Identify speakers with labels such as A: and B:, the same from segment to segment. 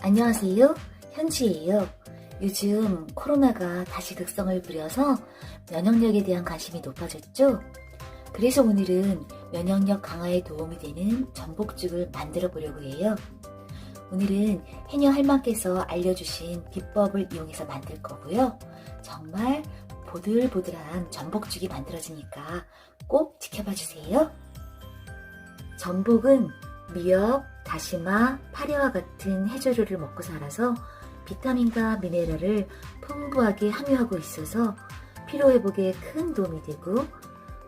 A: 안녕하세요. 현지예요. 요즘 코로나가 다시 극성을 부려서 면역력에 대한 관심이 높아졌죠? 그래서 오늘은 면역력 강화에 도움이 되는 전복죽을 만들어 보려고 해요. 오늘은 해녀 할머니께서 알려주신 비법을 이용해서 만들 거고요. 정말 보들보들한 전복죽이 만들어지니까 꼭 지켜봐 주세요. 전복은 미역, 다시마, 파리와 같은 해조류를 먹고 살아서 비타민과 미네랄을 풍부하게 함유하고 있어서 피로회복에 큰 도움이 되고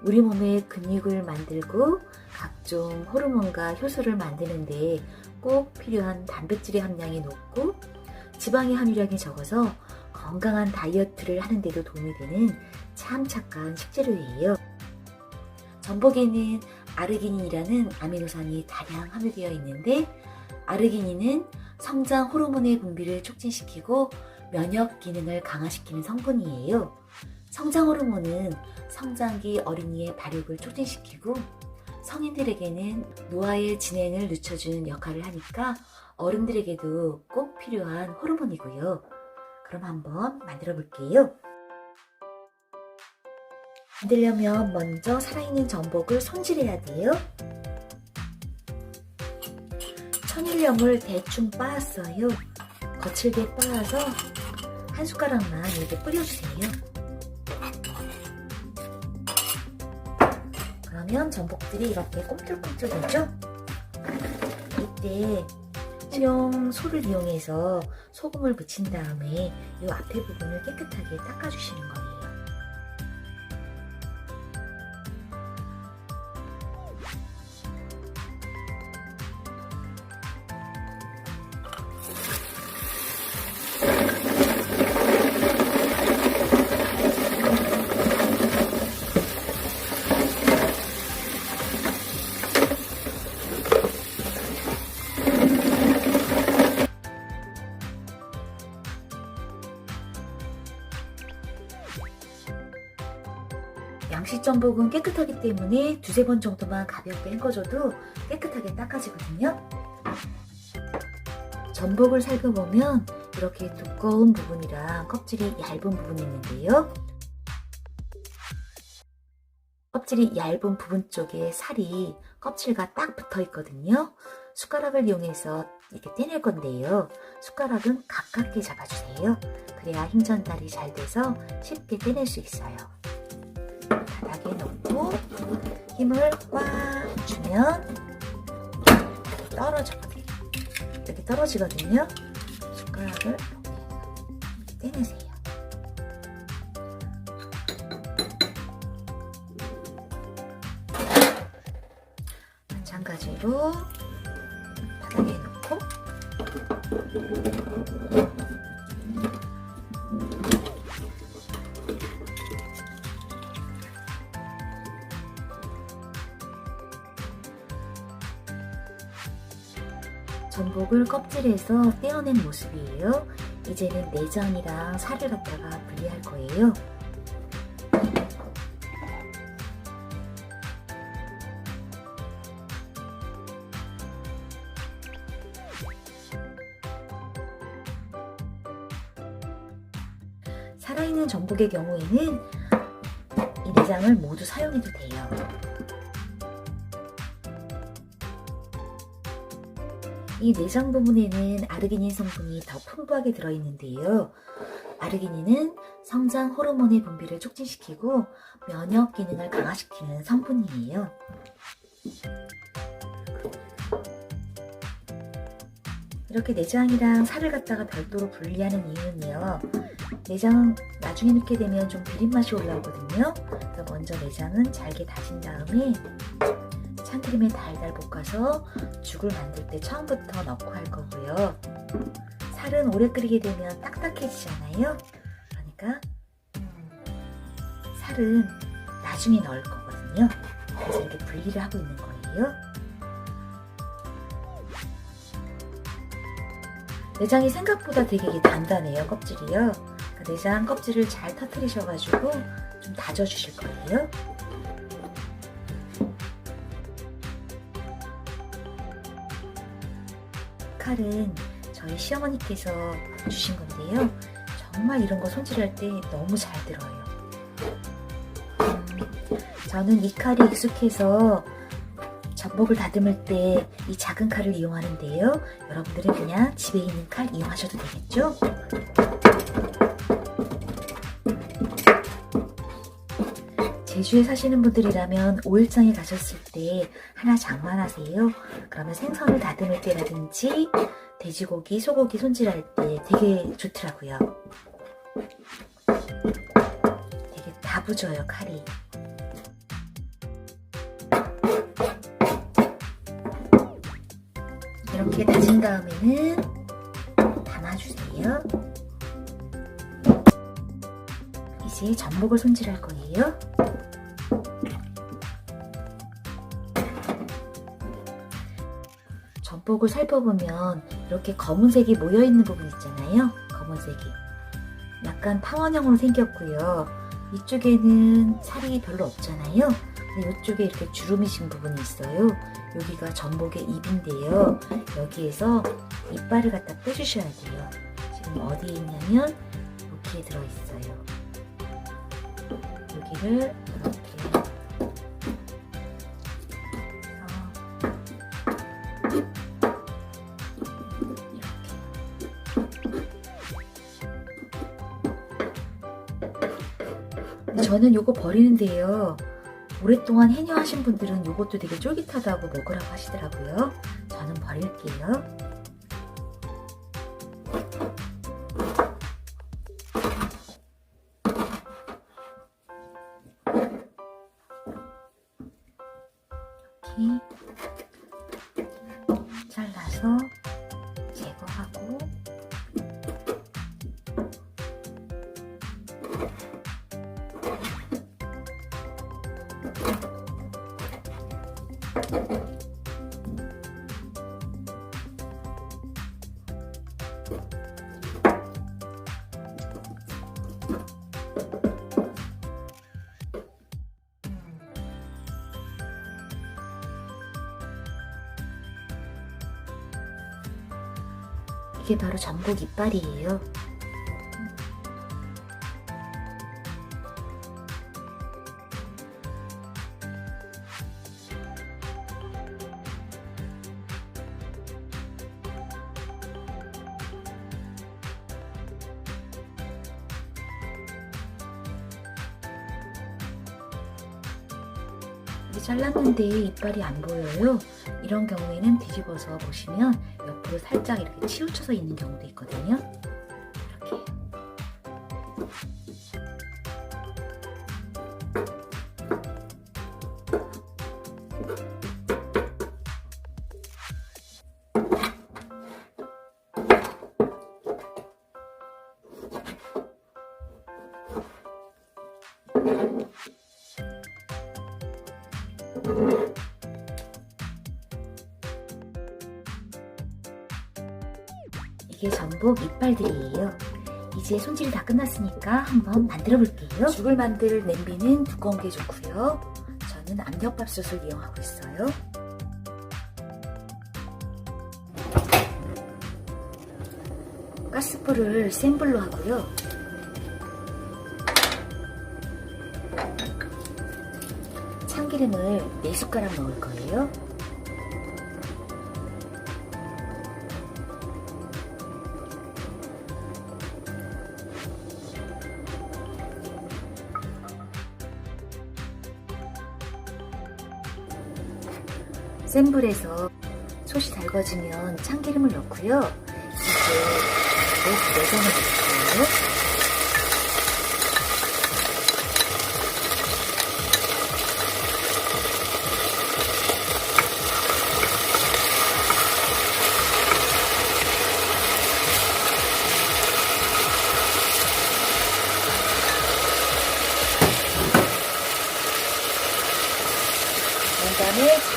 A: 우리 몸의 근육을 만들고 각종 호르몬과 효소를 만드는데 꼭 필요한 단백질의 함량이 높고 지방의 함유량이 적어서 건강한 다이어트를 하는데도 도움이 되는 참 착한 식재료예요. 전복에는 아르기닌이라는 아미노산이 다량 함유되어 있는데 아르기닌은 성장 호르몬의 분비를 촉진시키고 면역 기능을 강화시키는 성분이에요. 성장 호르몬은 성장기 어린이의 발육을 촉진시키고 성인들에게는 노화의 진행을 늦춰주는 역할을 하니까 어른들에게도 꼭 필요한 호르몬이고요. 그럼 한번 만들어 볼게요. 만들려면 먼저 살아있는 전복을 손질해야 돼요. 천일염을 대충 빻았어요. 거칠게 빻아서 한 숟가락만 이렇게 뿌려주세요. 그러면 전복들이 이렇게 꿈틀꿈틀되죠? 이때 용 소를 이용해서 소금을 붙인 다음에 이 앞에 부분을 깨끗하게 닦아주시는 거예요. 양식 전복은 깨끗하기 때문에 두세 번 정도만 가볍게 헹궈줘도 깨끗하게 닦아지거든요. 전복을 살펴보면 이렇게 두꺼운 부분이랑 껍질이 얇은 부분이 있는데요. 껍질이 얇은 부분 쪽에 살이 껍질과 딱 붙어 있거든요. 숟가락을 이용해서 이렇게 떼낼 건데요. 숟가락은 가깝게 잡아주세요. 그래야 힘 전달이 잘 돼서 쉽게 떼낼 수 있어요. 바닥에 놓고 힘을 꽉 주면 떨어져거든요. 이렇게 떨어지거든요. 숟가락을 떼내세요. 마찬가지로 껍질에서 떼어낸 모습이에요. 이제는 내장이랑 살을 갖다가 분리할 거예요. 살아있는 전복의 경우에는 이 내장을 모두 사용해도 돼요. 이 내장 부분에는 아르기닌 성분이 더 풍부하게 들어있는데요. 아르기닌은 성장 호르몬의 분비를 촉진시키고 면역 기능을 강화시키는 성분이에요. 이렇게 내장이랑 살을 갖다가 별도로 분리하는 이유는요. 내장 나중에 넣게 되면 좀 비린 맛이 올라오거든요. 먼저 내장은 잘게 다진 다음에 참기름에 달달 볶아서 죽을 만들 때 처음부터 넣고 할 거고요. 살은 오래 끓이게 되면 딱딱해지잖아요. 그러니까 살은 나중에 넣을 거거든요. 그래서 이렇게 분리를 하고 있는 거예요. 내장이 생각보다 되게 단단해요, 껍질이요. 그 내장 껍질을 잘 터트리셔가지고 좀 다져주실 거예요. 칼은 저희 시어머니께서 주신 건데요. 정말 이런 거 손질할 때 너무 잘 들어요. 음, 저는 이 칼이 익숙해서 전복을 다듬을 때 이 작은 칼을 이용하는데요. 여러분들은 그냥 집에 있는 칼 이용하셔도 되겠죠? 제주에 사시는 분들이라면 5일장에 가셨을 때 하나 장만하세요. 그러면 생선을 다듬을 때라든지 돼지고기, 소고기 손질할 때 되게 좋더라고요. 되게 다부져요, 칼이. 이렇게 다진 다음에는 담아주세요. 이제 전복을 손질할 거예요. 전복을 살펴보면 이렇게 검은색이 모여있는 부분 있잖아요. 검은색이. 약간 탕원형으로 생겼고요. 이쪽에는 살이 별로 없잖아요. 이쪽에 이렇게 주름이 진 부분이 있어요. 여기가 전복의 입인데요. 여기에서 이빨을 갖다 빼주셔야 돼요. 지금 어디에 있냐면 여기에 들어있어요. 여기를 이렇게 저는 요거 버리는데요. 오랫동안 해녀하신 분들은 요것도 되게 쫄깃하다고 먹으라고 하시더라고요. 저는 버릴게요. 이게 바로 전복 이빨이에요. 이렇게 잘랐는데 이빨이 안 보여요. 이런 경우에는 뒤집어서 보시면 옆으로 살짝 이렇게 치우쳐서 있는 경우도 있거든요. 이게 전복 이빨들이에요. 이제 손질이 다 끝났으니까 한번 만들어 볼게요. 죽을 만들 냄비는 두꺼운 게 좋고요. 저는 압력밥솥을 이용하고 있어요. 가스불을 센 불로 하고요. 참기름을 4숟가락 넣을 거예요. 센 불에서 솥이 달궈지면 참기름을 넣고요. 이제 목 내장을 넣고요.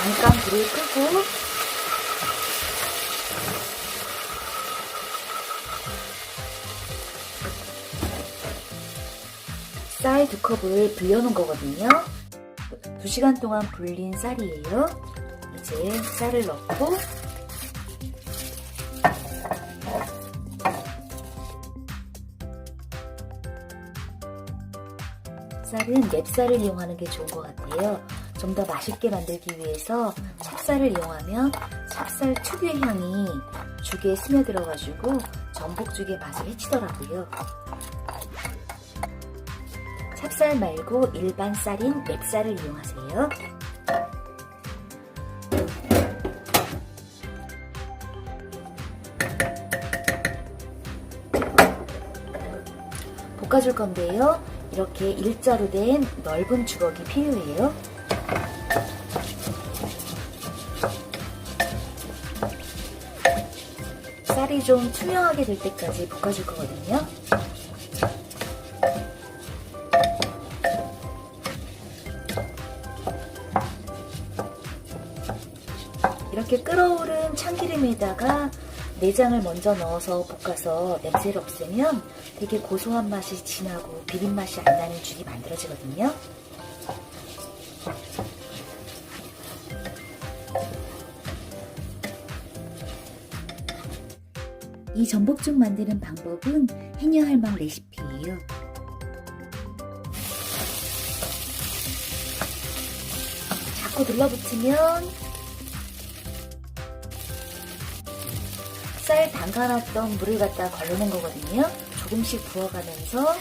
A: 잠깐 불을 끄고 쌀 2컵을 불려놓은 거거든요. 2시간 동안 불린 쌀이에요. 이제 쌀을 넣고 쌀은 맵쌀을 이용하는 게 좋은 것 같아요. 좀 더 맛있게 만들기 위해서 찹쌀을 이용하면 찹쌀 특유의 향이 죽에 스며들어가지고 전복죽의 맛을 해치더라고요. 찹쌀 말고 일반 쌀인 맵쌀을 이용하세요. 볶아줄 건데요. 이렇게 일자로 된 넓은 주걱이 필요해요. 쌀이 좀 투명하게 될 때까지 볶아줄 거거든요. 이렇게 끓어오른 참기름에다가 내장을 먼저 넣어서 볶아서 냄새를 없애면 되게 고소한 맛이 진하고 비린 맛이 안 나는 죽이 만들어지거든요. 이 전복죽 만드는 방법은 해녀할망 레시피예요. 자꾸 눌러붙이면 쌀 담가놨던 물을 갖다 걸르는 거거든요. 조금씩 부어가면서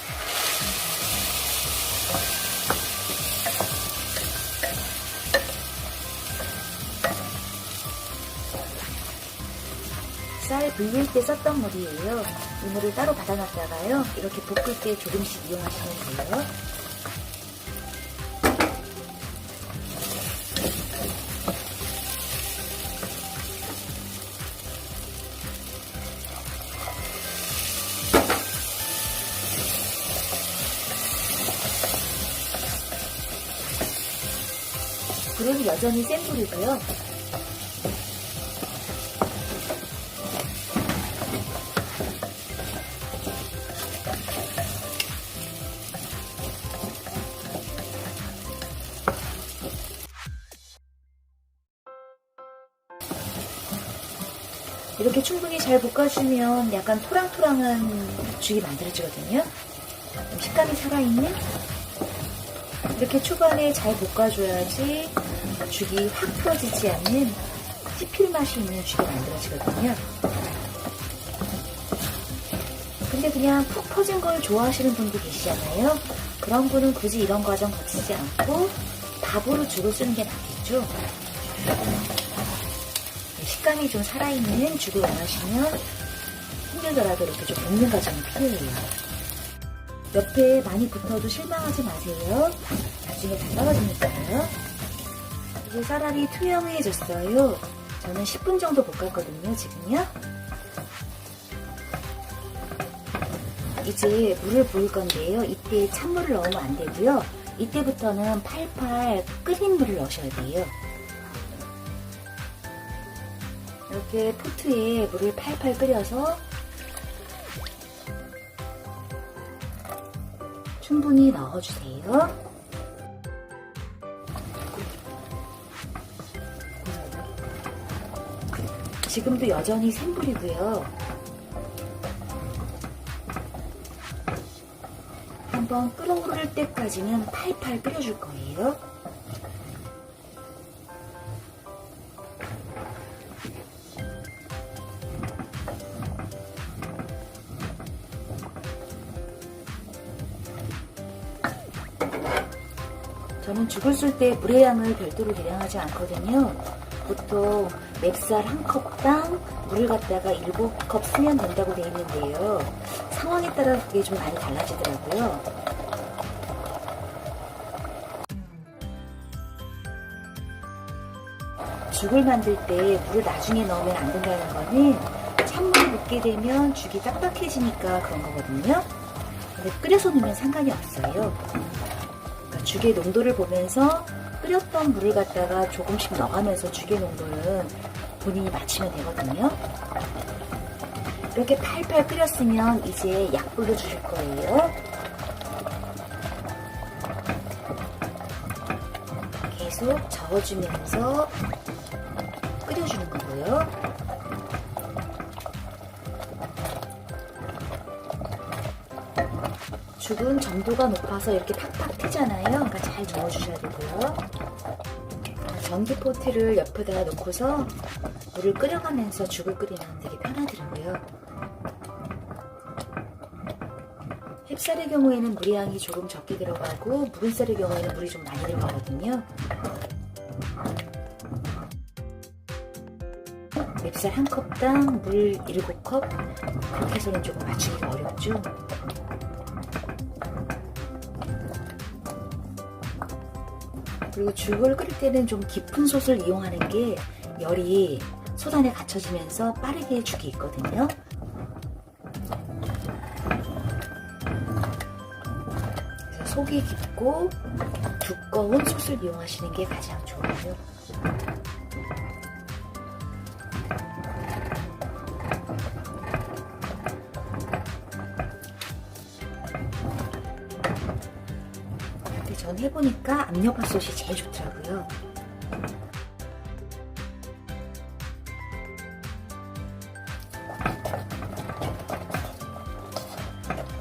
A: 쌀 불릴 때 썼던 물이에요. 이 물을 따로 받아놨다가요. 이렇게 볶을 때 조금씩 이용하시면 돼요. 불은 여전히 센 불이고요. 충분히 잘 볶아주면 약간 토랑토랑한 죽이 만들어지거든요. 좀 식감이 살아있는 이렇게 초반에 잘 볶아줘야지 죽이 확 풀어지지 않는 씹힐 맛이 있는 죽이 만들어지거든요. 근데 그냥 푹 퍼진 걸 좋아하시는 분도 계시잖아요. 그런 분은 굳이 이런 과정 거치지 않고 밥으로 죽을 쓰는 게 낫겠죠. 식감이 좀 살아있는 죽을 원하시면 힘들더라도 이렇게 좀 볶는 과정이 필요해요. 옆에 많이 붙어도 실망하지 마세요. 나중에 다 떨어지니까요. 이제 쌀알이 투명해졌어요. 저는 10분 정도 볶았거든요, 지금요. 이제 물을 부을 건데요. 이때 찬물을 넣으면 안 되고요. 이때부터는 팔팔 끓인 물을 넣으셔야 돼요. 이렇게 포트에 물을 팔팔 끓여서 충분히 넣어주세요. 지금도 여전히 센 불이고요. 한번 끓어오를 때까지는 팔팔 끓여줄 거예요. 저는 죽을 쓸때 물의 양을 별도로 계량하지 않거든요. 보통 맵쌀 한 컵당 물을 갖다가 7컵 쓰면 된다고 되어 있는데요. 상황에 따라 그게 좀 많이 달라지더라고요. 죽을 만들 때 물을 나중에 넣으면 안 된다는 거는 찬물을 붓게 되면 죽이 딱딱해지니까 그런 거거든요. 근데 끓여서 넣으면 상관이 없어요. 죽의 농도를 보면서 끓였던 물을 갖다가 조금씩 넣어가면서 죽의 농도는 본인이 맞추면 되거든요. 이렇게 팔팔 끓였으면 이제 약불로 주실 거예요. 계속 저어주면서 끓여주는 거고요. 죽은 점도가 높아서 이렇게 팍팍 뜨잖아요. 그러니까 잘 저어주셔야 되고요. 전기 포트를 옆에다가 놓고서 물을 끓여가면서 죽을 끓이면 되게 편하더라고요. 햅쌀의 경우에는 물의 양이 조금 적게 들어가고 묵은 쌀의 경우에는 물이 좀 많이 들어가거든요. 맵쌀 한 컵당 물 7컵 그렇게 해서는 조금 맞추기가 어렵죠. 그리고 죽을 끓일 때는 좀 깊은 솥을 이용하는 게 열이 솥 안에 갇혀지면서 빠르게 죽이 있거든요. 속이 깊고 두꺼운 솥을 이용하시는 게 가장 좋아요. 전 해보니까 압력밥솥이 제일 좋더라고요.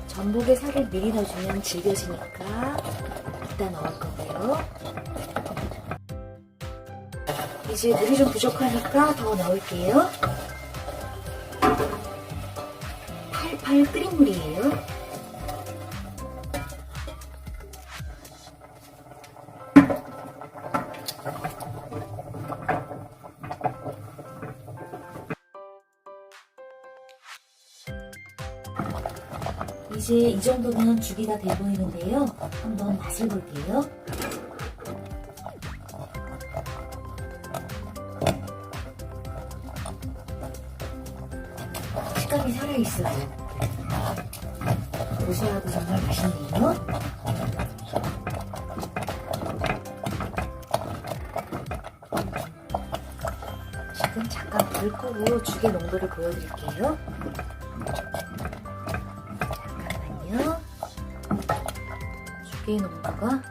A: 전복에 살을 미리 넣어주면 질겨지니까 이따 넣을 거고요. 이제 물이 좀 부족하니까 더 넣을게요. 팔팔 끓인 물이에요. 이제 이 정도면 죽이 다돼 보이는데요. 한번 맛을 볼게요. 식감이 살아있어요. 고소하고 정말 맛있네요. 지금 잠깐 불 끄고 죽의 농도를 보여드릴게요. 죽의 농도가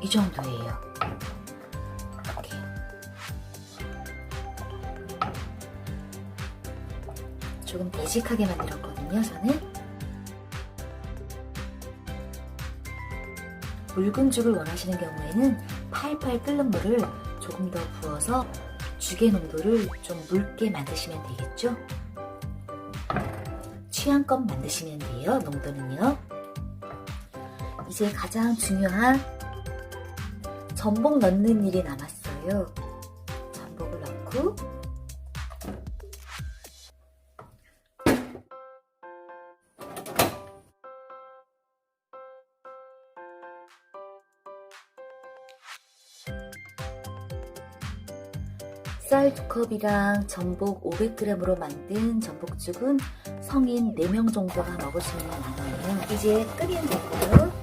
A: 이 정도예요. 이렇게. 조금 매직하게 만들었거든요, 저는. 묽은 죽을 원하시는 경우에는 팔팔 끓는 물을 조금 더 부어서 죽의 농도를 좀 묽게 만드시면 되겠죠? 취향껏 만드시면 돼요, 농도는요. 이제 가장 중요한 전복 넣는 일이 남았어요. 전복을 넣고 쌀두 컵이랑 전복 500g으로 만든 전복죽은 성인 4명 정도가 먹을 수 있는 양이에요. 이제 끓이면 되고요.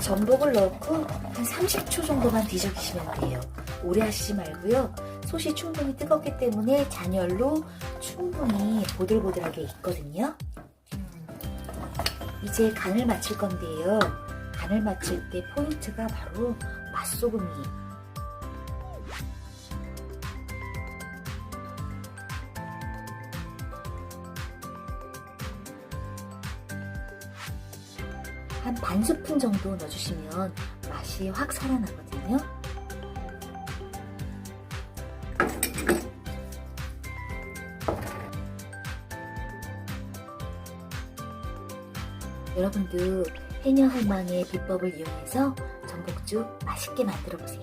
A: 전복을 넣고 한 30초 정도만 뒤적이시면 돼요. 오래 하시지 말고요. 솥이 충분히 뜨겁기 때문에 잔열로 충분히 보들보들하게 익거든요. 이제 간을 맞출 건데요. 간을 맞출 때 포인트가 바로 맛소금이에요. 한 반 스푼 정도 넣어주시면 맛이 확 살아나거든요. 여러분도 해녀 할망의 비법을 이용해서 전복죽 맛있게 만들어 보세요.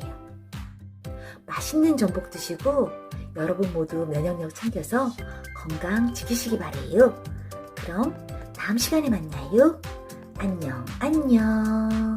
A: 맛있는 전복 드시고 여러분 모두 면역력 챙겨서 건강 지키시기 바래요. 그럼 다음 시간에 만나요. 안녕, 안녕.